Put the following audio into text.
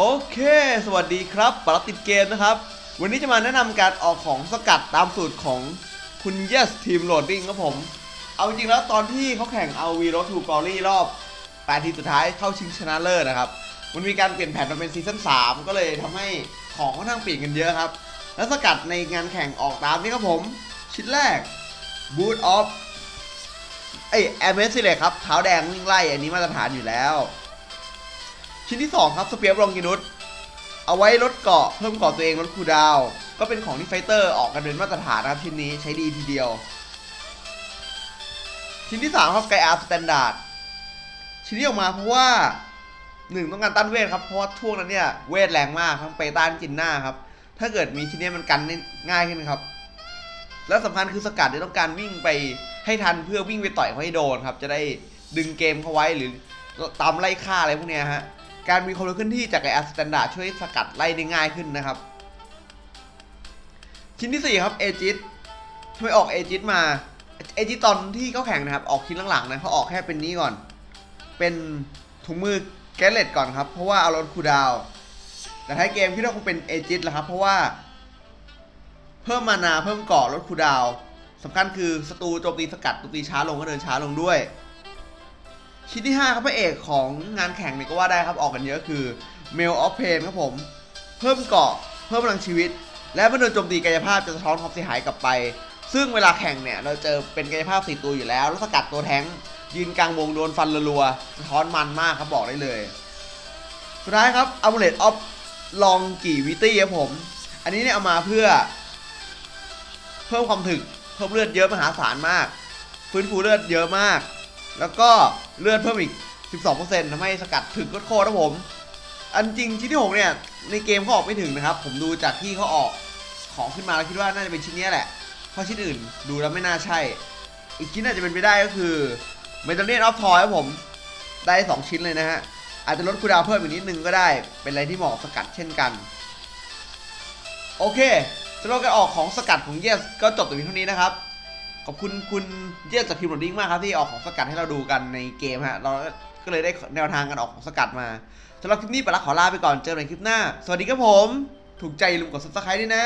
โอเค สวัสดีครับปรับติดเกมนะครับ วันนี้จะมาแนะนำการออกของสกัดตามสูตรของคุณ Yes Team Loading ครับผม เอาจริงแล้วตอนที่เขาแข่งเอา V Road to Glory รอบ8ทีสุดท้ายเข้าชิงชนะเลิศนะครับ มันมีการเปลี่ยนแผนมาเป็นซีซั่น3ก็เลยทำให้ของค่อนข้างเปลี่ยนกันเยอะครับ แล้วสกัดในงานแข่งออกตามนี้ครับผม ชิ้นแรก Boot of เอ้ยแอมเมสซิเลยครับเท้าแดงวิ่งไล่อันนี้มาตรฐานอยู่แล้ว ชิ้นที่ 2 ครับสเปียร์ลองกินุสเอาไว้ลดเกาะเพิ่มเกาะตัวเองลดคูดาว ก็เป็นของที่ไฟเตอร์ออกกันเป็นมาตรฐานนะครับชิ้นนี้ใช้ดีทีเดียว ชิ้นที่ 3 ครับไกอาร์สแตนดาร์ดชิ้นนี้ออกมาเพราะว่าหนึ่งต้องการต้านเวทครับ เพราะว่าช่วงนั้นเนี่ยเวทแรงมากทั้งเปต้านจินหน้าครับ ถ้าเกิดมีชิ้นนี้มันกันง่ายขึ้นครับ แล้วสำคัญคือสกัดเนี่ยต้องการวิ่งไปให้ทันเพื่อวิ่งไปต่อยเขาให้โดนครับ จะได้ดึงเกมเขาไว้หรือตามไล่ฆ่าอะไรพวกเนี้ยฮะ การมีความเร็วเคลื่อนที่จากไอแอสแตนดาร์ดช่วยสกัดไล่ได้ง่ายขึ้นนะครับ ชิ้นที่ 4 ครับเอจิตทำไมออกเอจิตมาเอจิตตอนที่เขาแข่งนะครับ ออกชิ้นหลังๆนะเขาออกแค่เป็นนี้ก่อน เป็นถุงมือแกลเลตก่อนครับ เพราะว่าเอาลดคูดาว แต่ท้ายเกมคิดว่าคงเป็นเอจิตแหละครับ เพราะว่า เพิ่มมานาเพิ่มเกาะลดคูดาวสำคัญคือศัตรูโจมตีสกัดโจมตีช้าลงก็เดินช้าลงด้วย ชิ้นที่ 5 ครับพระเอกของงานแข่งเนี่ยก็ว่าได้ครับออกกันเยอะคือ Mail of Pain ครับผม เพิ่มเกาะ เพิ่มพลังชีวิต และเมื่อโดนโจมตีกายภาพจะสะท้อนความเสียหายกลับไป ซึ่งเวลาแข่งเนี่ยเราเจอเป็นกายภาพสี่ตัวอยู่แล้ว แล้วสกัดตัวแท้งยืนกลางวงโดนฟันรัวๆสะท้อนมันมากครับบอกได้เลย สุดท้ายครับ Amulet of Longevity ครับผม อันนี้เนี่ยเอามาเพื่อ เพิ่มความถึก เพิ่มเลือดเยอะมหาศาลมาก ฟื้นฟูเลือดเยอะมาก แล้วก็เลือดเพิ่มอีก 12%ทำให้สกัดถึงโคตรๆนะผม อันจริงชิ้นที่ 6 เนี่ย ในเกมเขาออกไม่ถึงนะครับ ผมดูจากที่เขาออกของขึ้นมาแล้วคิดว่าน่าจะเป็นชิ้นนี้แหละ เพราะชิ้นอื่นดูแล้วไม่น่าใช่ อีกชิ้นอาจจะเป็นไปได้ก็คือเมทัลเนียนออฟทอยครับผม ได้ 2 ชิ้นเลยนะฮะ อาจจะลดคูดาวเพิ่มอีกนิดนึงก็ได้ เป็นอะไรที่เหมาะสกัดเช่นกัน โอเคสำหรับการออกของสกัดของเยสก็จบแต่เพียงเท่านี้นะครับ ขอบคุณคุณเยี่ยมจากทีมโรดดิ้งมากครับที่ออกของสกัดให้เราดูกันในเกมฮะเราก็เลยได้แนวทางการออกของสกัดมาสำหรับคลิปนี้ไปละขอลาไปก่อนเจอกันในคลิปหน้า สวัสดีครับผม ถูกใจลืมกด subscribe ด้วยนะ